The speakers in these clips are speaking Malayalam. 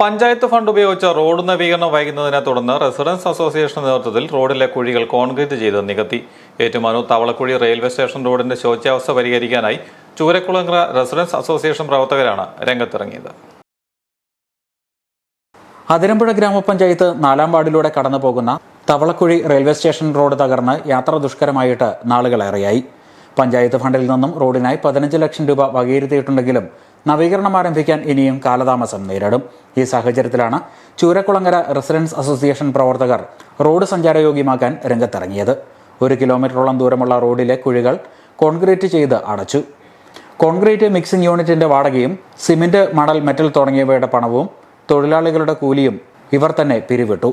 പഞ്ചായത്ത് ഫണ്ട് ഉപയോഗിച്ച റോഡ് നവീകരണം വൈകുന്നതിനെ തുടർന്ന് റെസിഡൻസ് അസോസിയേഷൻ നേതൃത്വത്തിൽ റോഡിലെ കുഴികൾ കോൺക്രീറ്റ് ചെയ്ത് നികത്തി. ഏറ്റുമാനൂർ തവളക്കുഴി റെയിൽവേ സ്റ്റേഷൻ റോഡിന്റെ ശോച്യാവസ്ഥ പരിഹരിക്കാനായി ചൂരക്കുളങ്ങര റെസിഡൻസ് അസോസിയേഷൻ പ്രവർത്തകരാണ് രംഗത്തിറങ്ങിയത്. അതിരമ്പുഴ ഗ്രാമപഞ്ചായത്ത് നാലാം വാർഡിലൂടെ കടന്നു പോകുന്ന തവളക്കുഴി റെയിൽവേ സ്റ്റേഷൻ റോഡ് തകർന്ന് യാത്ര ദുഷ്കരമായിട്ട് നാളുകളേറെയായി. പഞ്ചായത്ത് ഫണ്ടിൽ നിന്നും റോഡിനായി പതിനഞ്ച് ലക്ഷം രൂപ വകയിരുത്തിയിട്ടുണ്ടെങ്കിലും നവീകരണം ആരംഭിക്കാൻ ഇനിയും കാലതാമസം നേരിടും. ഈ സാഹചര്യത്തിലാണ് ചൂരക്കുളങ്ങര റെസിഡൻസ് അസോസിയേഷൻ പ്രവർത്തകർ റോഡ് സഞ്ചാരയോഗ്യമാക്കാൻ രംഗത്തിറങ്ങിയത്. ഒരു കിലോമീറ്ററോളം ദൂരമുള്ള റോഡിലെ കുഴികൾ കോൺക്രീറ്റ് ചെയ്ത് അടച്ചു. കോൺക്രീറ്റ് മിക്സിംഗ് യൂണിറ്റിന്റെ വാടകയും സിമെന്റ് മണൽ മെറ്റൽ തുടങ്ങിയവയുടെ പണവും തൊഴിലാളികളുടെ കൂലിയും ഇവർ തന്നെ പിരിവിട്ടു.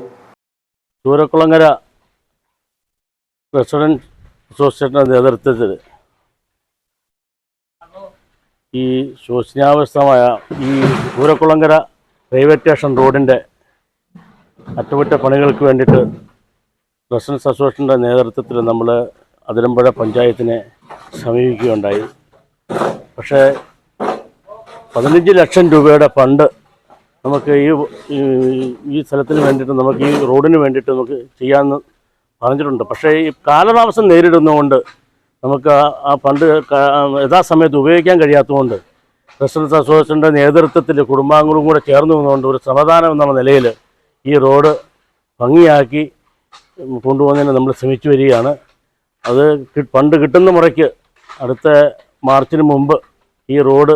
ചൂരക്കുളങ്ങര റെസിഡൻസ് അസോസിയേഷന്റെ നേതൃത്വത്തിൽ ഈ ശോചനീയാവസ്ഥമായ ഈ ചൂരക്കുളങ്ങര റെയിൽവേ സ്റ്റേഷൻ റോഡിന്റെ അറ്റകുറ്റപ്പണികൾക്ക് വേണ്ടിയിട്ട് റെസിഡൻസ് അസോസിയേഷന്റെ നേതൃത്വത്തിൽ നമ്മൾ അതിരമ്പുഴ പഞ്ചായത്തിനെ സമീപിക്കുകയുണ്ടായി. പക്ഷേ പതിനഞ്ച് ലക്ഷം രൂപയുടെ ഫണ്ട് നമുക്ക് ഈ- ഈ സ്ഥലത്തിന് വേണ്ടിയിട്ട് നമുക്ക് ഈ റോഡിന് വേണ്ടിയിട്ട് നമുക്ക് ചെയ്യാമെന്ന് പറഞ്ഞിട്ടുണ്ട്. പക്ഷേ ഈ കാലതാമസം നേരിടുന്നതുകൊണ്ട് നമുക്ക് ആ- ഫണ്ട് യഥാസമയത്ത് ഉപയോഗിക്കാൻ കഴിയാത്തതുകൊണ്ട് റെസിഡൻസ് അസോസിയേഷന്റെ നേതൃത്വത്തിൽ കുടുംബാംഗങ്ങളും കൂടെ ചേർന്ന് നിന്നുകൊണ്ട് ഒരു ശ്രമദാനം എന്നുള്ള നിലയിൽ ഈ റോഡ് ഭംഗിയാക്കി കൊണ്ടുപോകുന്നതിന് നമ്മൾ ശ്രമിച്ചു വരികയാണ്. അത് ഫണ്ട് കിട്ടുന്ന മുറയ്ക്ക് അടുത്ത മാർച്ചിന് മുമ്പ് ഈ റോഡ്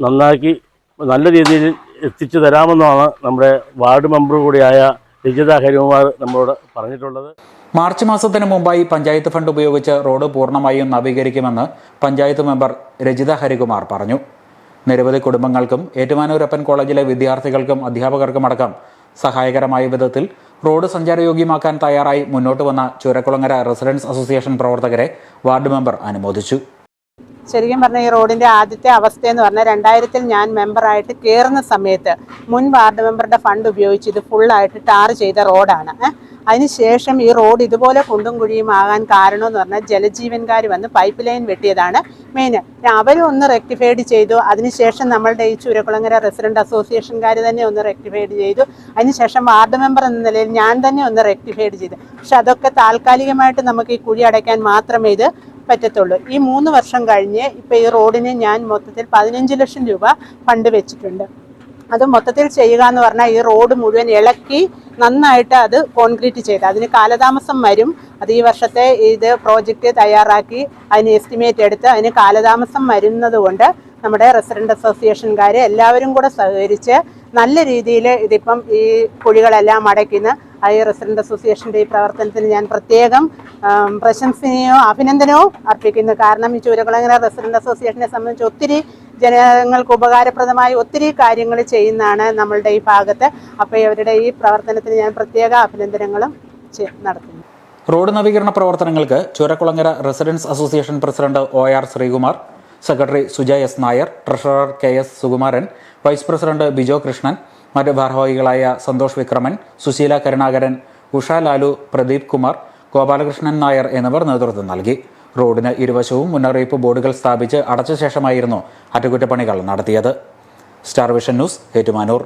നന്നാക്കി നല്ല രീതിയിൽ എത്തിച്ചു തരാമെന്നാണ് നമ്മുടെ വാർഡ് മെമ്പർ കൂടിയായ രജിത ഹരികുമാർ നമ്മളോട് പറഞ്ഞിട്ടുള്ളത്. മാർച്ച് മാസത്തിന് മുമ്പായി പഞ്ചായത്ത് ഫണ്ട് ഉപയോഗിച്ച് റോഡ് പൂർണമായും നവീകരിക്കുമെന്ന് പഞ്ചായത്ത് മെമ്പർ രജിത ഹരികുമാർ പറഞ്ഞു. നിരവധി കുടുംബങ്ങൾക്കും ഏറ്റുമാനൂരപ്പൻ കോളേജിലെ വിദ്യാർത്ഥികൾക്കും അധ്യാപകർക്കും അടക്കം സഹായകരമായ വിധത്തിൽ റോഡ് സഞ്ചാരയോഗ്യമാക്കാൻ തയ്യാറായി മുന്നോട്ട് വന്ന ചുരക്കുളങ്ങര റെസിഡൻസ് അസോസിയേഷൻ പ്രവർത്തകരെ വാർഡ് മെമ്പർ അനുമോദിച്ചു. ശരിക്കും പറഞ്ഞാൽ ഈ റോഡിന്റെ ആദ്യത്തെ അവസ്ഥ എന്ന് പറഞ്ഞാൽ രണ്ടായിരത്തിൽ ഞാൻ മെമ്പറായിട്ട് കയറുന്ന സമയത്ത് മുൻ വാർഡ് മെമ്പറുടെ ഫണ്ട് ഉപയോഗിച്ച് ഇത് ഫുള്ളായിട്ട് ടാർ ചെയ്ത റോഡാണ്. അതിനുശേഷം ഈ റോഡ് ഇതുപോലെ കുണ്ടും കുഴിയും ആകാൻ കാരണമെന്ന് പറഞ്ഞാൽ ജലജീവൻകാർ വന്ന് പൈപ്പ് ലൈൻ വെട്ടിയതാണ് മെയിൻ അവരും ഒന്ന് റെക്ടിഫൈഡ് ചെയ്തു. അതിനുശേഷം നമ്മളുടെ ഈ ചൂരക്കുളങ്ങര റെസിഡന്റ് അസോസിയേഷൻകാർ തന്നെ ഒന്ന് റെക്ടിഫൈഡ് ചെയ്തു. അതിനുശേഷം വാർഡ് മെമ്പർ എന്ന നിലയിൽ ഞാൻ തന്നെ ഒന്ന് റെക്ടിഫൈഡ് ചെയ്തു. പക്ഷെ അതൊക്കെ താൽക്കാലികമായിട്ട് നമുക്ക് ഈ കുഴി അടയ്ക്കാൻ മാത്രമേ ഇത് പറ്റത്തുള്ളൂ. ഈ മൂന്ന് വർഷം കഴിഞ്ഞ് ഇപ്പോൾ ഈ റോഡിന് ഞാൻ മൊത്തത്തിൽ പതിനഞ്ച് ലക്ഷം രൂപ ഫണ്ട് വെച്ചിട്ടുണ്ട്. അത് മൊത്തത്തിൽ ചെയ്യുക എന്ന് പറഞ്ഞാൽ ഈ റോഡ് മുഴുവൻ ഇളക്കി നന്നായിട്ട് അത് കോൺക്രീറ്റ് ചെയ്ത് അതിന് കാലതാമസം വരും. അത് ഈ വർഷത്തെ ഇത് പ്രോജക്റ്റ് തയ്യാറാക്കി അതിന് എസ്റ്റിമേറ്റ് എടുത്ത് അതിന് കാലതാമസം വരുന്നത് കൊണ്ട് നമ്മുടെ റെസിഡന്റ് അസോസിയേഷൻകാർ എല്ലാവരും കൂടെ സഹകരിച്ച് നല്ല രീതിയിൽ ഇതിപ്പം ഈ കുഴികളെല്ലാം അടയ്ക്കുന്ന. ഈ റെസിഡന്റ് അസോസിയേഷന്റെ ഈ പ്രവർത്തനത്തിന് ഞാൻ പ്രത്യേകം പ്രശംസനീയവും അഭിനന്ദനവും അർപ്പിക്കുന്നു. കാരണം ഈ ചൂരക്കുളങ്ങര റെസിഡന്റ് അസോസിയേഷനെ സംബന്ധിച്ച് ഒത്തിരി ജനങ്ങൾക്ക് ഉപകാരപ്രദമായി ഒത്തിരി കാര്യങ്ങൾ ചെയ്യുന്നതാണ് നമ്മളുടെ ഈ ഭാഗത്ത്. അപ്പോൾ ഇവരുടെ ഈ പ്രവർത്തനത്തിന് ഞാൻ പ്രത്യേക അഭിനന്ദനങ്ങളും നടത്തുന്നു. റോഡ് നവീകരണ പ്രവർത്തനങ്ങൾക്ക് Churakkulangara residents association president O R Sreekumar secretary Sujay S Nair treasurer K S Sukumaran vice president Bijo Krishnan മറ്റ് ഭാരവാഹികളായ സന്തോഷ് വിക്രമൻ സുശീല കരുണാകരൻ ഉഷ ലാലു പ്രദീപ് കുമാർ ഗോപാലകൃഷ്ണൻ നായർ എന്നിവർ നേതൃത്വം നൽകി. റോഡിന് ഇരുവശവും മുന്നറിയിപ്പ് ബോർഡുകൾ സ്ഥാപിച്ച് അടച്ച ശേഷമായിരുന്നു അറ്റകുറ്റപ്പണികൾ നടത്തിയത്. Star vision news Ettumanoor.